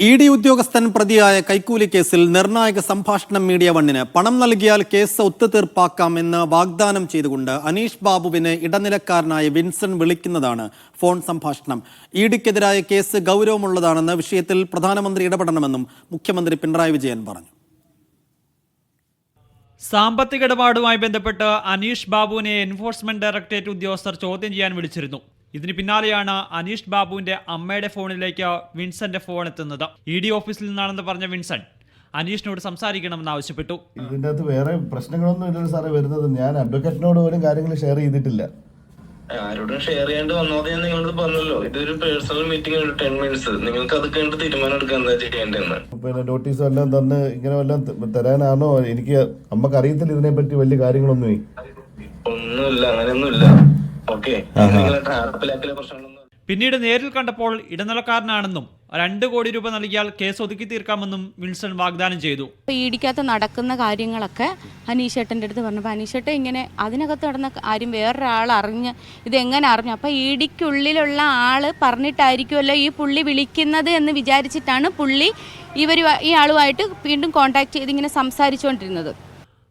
E D ഉദ്യോഗസ്ഥൻ പ്രതിയായ കൈക്കൂലി കേസിൽ നിർണായക സംഭാഷണം മീഡിയ വണ്ണിന് പണം നൽകിയാൽ കേസ് ഒത്തുതീർപ്പാക്കാം എന്ന് വാഗ്ദാനം ചെയ്തുകൊണ്ട് അനീഷ് ബാബുവിനെ ഇടനിലക്കാരനായ വിൻസൺ വിളിക്കുന്നതാണ് ഫോൺ സംഭാഷണം. ഇ ഡിക്കെതിരായ കേസ് ഗൗരവമുള്ളതാണെന്ന് വിഷയത്തിൽ പ്രധാനമന്ത്രി ഇടപെടണമെന്നും മുഖ്യമന്ത്രി പിണറായി വിജയൻ പറഞ്ഞു. സാമ്പത്തിക ഇടപാടുമായി ബന്ധപ്പെട്ട് അനീഷ് ബാബുവിനെ എൻഫോഴ്സ്മെന്റ് ഡയറക്ടറേറ്റ് ഉദ്യോഗസ്ഥർ ചോദ്യം ചെയ്യാൻ വിളിച്ചിരുന്നു. ഇതിന് പിന്നാലെയാണ് അനീഷ് ബാബുവിന്റെ അമ്മയുടെ ഫോണിലേക്ക് വിൻസന്റെ ഫോൺ എത്തുന്നത്. ഇ ഡി ഓഫീസിൽ നിന്നാണെന്ന് പറഞ്ഞ വിൻസൺ അനീഷിനോട് സംസാരിക്കണമെന്ന് ആവശ്യപ്പെട്ടു. ഇതിന്റെ അകത്ത് വേറെ പ്രശ്നങ്ങളൊന്നും ഇല്ലല്ലോ സാറേ വരുന്നത്. ഞാൻ അഡ്വക്കേറ്റിനോട് പോലും കാര്യങ്ങൾ ഷെയർ ചെയ്തിട്ടില്ല. ആരോടും ഷെയർ ചെയ്യേണ്ടി വന്നത് ഞാൻ നിങ്ങളോട് പറഞ്ഞല്ലോ. ഇതൊരു പേഴ്സണൽ മീറ്റിംഗ് ഒരു ടെൻ മിനിറ്റ്സ്. നിങ്ങൾക്ക് അത് കഴിഞ്ഞിട്ട് തീരുമാനം എടുക്കാൻ എന്താ ചെയ്യേണ്ടതെന്ന്. പിന്നെ നോട്ടീസ് എല്ലാം തന്ന് ഇങ്ങനെ വല്ലതും തരാനാണോ? എനിക്ക് അമ്മയ്ക്ക് അറിയത്തില്ല ഇതിനെപ്പറ്റി വലിയ കാര്യങ്ങളൊന്നുമേ. ഒന്നുമില്ല അങ്ങനെയൊന്നുമില്ല. പിന്നീട് നേരിൽ കണ്ടപ്പോൾ ഇടനിലക്കാരനാണെന്നും രണ്ട് കോടി രൂപ നൽകിയാൽ കേസ് ഒതുക്കി തീർക്കാമെന്നും വിൽസൺ വാഗ്ദാനം ചെയ്തു. അപ്പോൾ നടക്കുന്ന കാര്യങ്ങളൊക്കെ അനീഷേട്ടന്റെ അടുത്ത് പറഞ്ഞപ്പോൾ അനീഷേട്ടൻ ഇങ്ങനെ അതിനകത്ത് നടന്ന കാര്യം വേറൊരാൾ അറിഞ്ഞ് ഇതെങ്ങനെ അറിഞ്ഞു? അപ്പോൾ ഈടിക്കുള്ളിലുള്ള ആൾ പറഞ്ഞിട്ടായിരിക്കുമല്ലോ ഈ പുള്ളി വിളിക്കുന്നത് എന്ന് വിചാരിച്ചിട്ടാണ് പുള്ളി ഇവർ ഈ ആളുമായിട്ട് വീണ്ടും കോൺടാക്ട് ചെയ്ത് ഇങ്ങനെ സംസാരിച്ചുകൊണ്ടിരുന്നത്.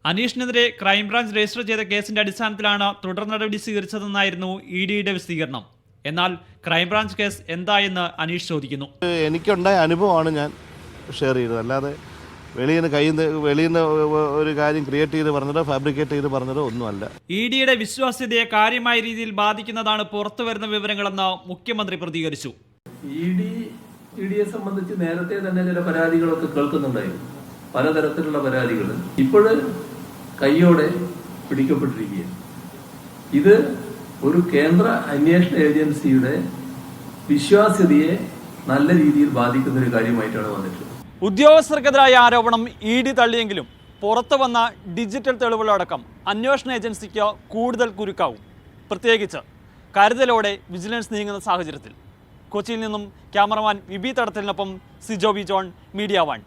അനീഷിനെതിരെ ക്രൈംബ്രാഞ്ച് രജിസ്റ്റർ ചെയ്ത കേസിന്റെ അടിസ്ഥാനത്തിലാണ് തുടർ നടപടി സ്വീകരിച്ചതെന്നായിരുന്നു ഇ ഡിയുടെ വിശദീകരണം. എന്നാൽ ക്രൈംബ്രാഞ്ച് കേസ് എന്തായെന്ന് അനീഷ് ചോദിക്കുന്നു. എനിക്കുണ്ടായ അനുഭവമാണ് ഞാൻ ഷെയർ ചെയ്തത്. അല്ലാതെ വെളിയിൽ നിന്ന് കയ്യിൽ നിന്ന് വെളിയിൽ നിന്ന് ഒരു കാര്യം ക്രിയേറ്റ് ചെയ്ത് പറഞ്ഞതോ ഫാബ്രിക്കേറ്റ് ചെയ്ത് പറഞ്ഞതോ ഒന്നുമല്ല. ഇ ഡിയുടെ വിശ്വാസ്യതയെ കാര്യമായ രീതിയിൽ ബാധിക്കുന്നതാണ് പുറത്തു വരുന്ന വിവരങ്ങളെന്ന് മുഖ്യമന്ത്രി പ്രതികരിച്ചു. ഇ ഡി ഇ ഡിയെ സംബന്ധിച്ച് നേരത്തെ തന്നെ ചില പരാതികളൊക്കെ കേൾക്കുന്നുണ്ടായിരുന്നു. പലതരത്തിലുള്ള പരാതികൾ. ഇപ്പോഴ് കയ്യോടെ പിടിക്കപ്പെട്ടിരിക്കുകയാണ്. ഇത് ഒരു കേന്ദ്ര അന്വേഷണ ഏജൻസിയുടെ വിശ്വാസ്യതയെ നല്ല രീതിയിൽ ബാധിക്കുന്ന ഒരു കാര്യമായിട്ടാണ് വന്നിട്ടുള്ളത്. ഉദ്യോഗസ്ഥർക്കെതിരായ ആരോപണം ഇ ഡി തള്ളിയെങ്കിലും പുറത്തു വന്ന ഡിജിറ്റൽ തെളിവുകളടക്കം അന്വേഷണ ഏജൻസിക്ക് കൂടുതൽ കുരുക്കാവും. പ്രത്യേകിച്ച് കരുതലോടെ വിജിലൻസ് നീങ്ങുന്ന സാഹചര്യത്തിൽ. കൊച്ചിയിൽ നിന്നും cameraman വിബി തടത്തിലിനൊപ്പം Sijo B John media one.